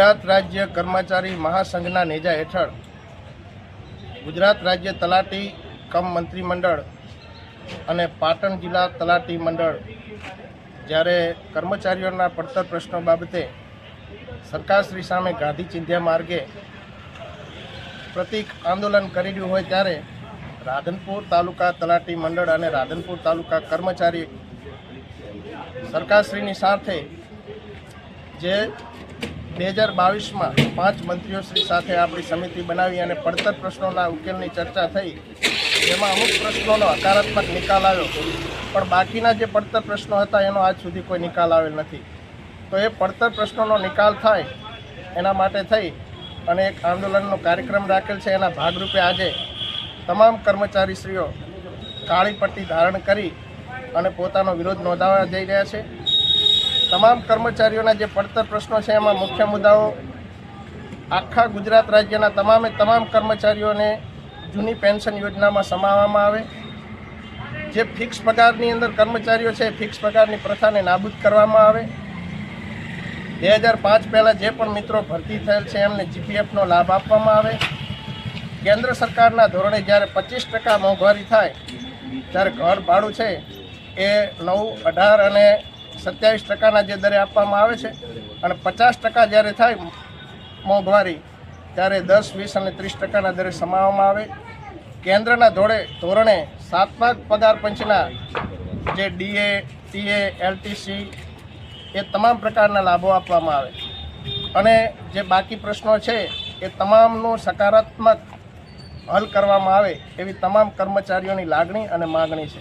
ગુજરાત રાજ્ય કર્મચારી મહાસંઘના નેજા હેઠળ ગુજરાત રાજ્ય તલાટી કમ મંત્રીમંડળ અને પાટણ જિલ્લા તલાટી મંડળ જ્યારે કર્મચારીઓના પડતર પ્રશ્નો બાબતે સરકારશ્રી સામે ગાંધી ચિંધ્યા માર્ગે પ્રતિક આંદોલન કરી રહ્યું હોય ત્યારે રાધનપુર તાલુકા તલાટી મંડળ અને રાધનપુર તાલુકા કર્મચારી સરકારશ્રીની સાથે જે બે હજાર બાવીસમાં પાંચ મંત્રીઓશ્રી સાથે આપણી સમિતિ બનાવી અને પડતર પ્રશ્નોના ઉકેલની ચર્ચા થઈ. જેમાં અમુક પ્રશ્નોનો હકારાત્મક નિકાલ આવ્યો. પણ બાકીના જે પડતર પ્રશ્નો હતા, એનો આજ સુધી કોઈ નિકાલ આવેલ નથી. તો એ પડતર પ્રશ્નોનો નિકાલ થાય એના માટે થઈ અને એક આંદોલનનો કાર્યક્રમ રાખેલ છે. એના ભાગરૂપે આજે તમામ કર્મચારીશ્રીઓ કાળી પટ્ટી ધારણ કરી અને પોતાનો વિરોધ નોંધાવવા જઈ રહ્યા છે. તમામ કર્મચારીઓના જે પડતર પ્રશ્નો છે, એમાં મુખ્ય મુદ્દાઓ આખા ગુજરાત રાજ્યના તમામે તમામ કર્મચારીઓને જૂની પેન્શન યોજનામાં સમાવવામાં આવે. જે ફિક્સ પગારની અંદર કર્મચારીઓ છે ફિક્સ પગારની પ્રથાને નાબૂદ કરવામાં આવે. બે હજાર પાંચ પહેલાં જે પણ મિત્રો ભરતી થયેલ છે, એમને જીપીએફનો લાભ આપવામાં આવે. કેન્દ્ર સરકારના ધોરણે જ્યારે પચીસ ટકા મોંઘવારી થાય ત્યારે ઘર ભાડું છે, એ નવ, અઢાર અને સત્યાવીસ ટકાના જે દરે આપવામાં આવે છે અને પચાસ ટકા જ્યારે થાય મોંઘવારી, ત્યારે દસ, વીસ અને ત્રીસ ટકાના દરે સમાવવામાં આવે. કેન્દ્રના ધોળે ધોરણે સાતમા પગાર પંચના જે ડીએ, ટીએ, એલટીસી એ તમામ પ્રકારના લાભો આપવામાં આવે. અને જે બાકી પ્રશ્નો છે એ તમામનું સકારાત્મક હલ કરવામાં આવે એવી તમામ કર્મચારીઓની લાગણી અને માગણી છે.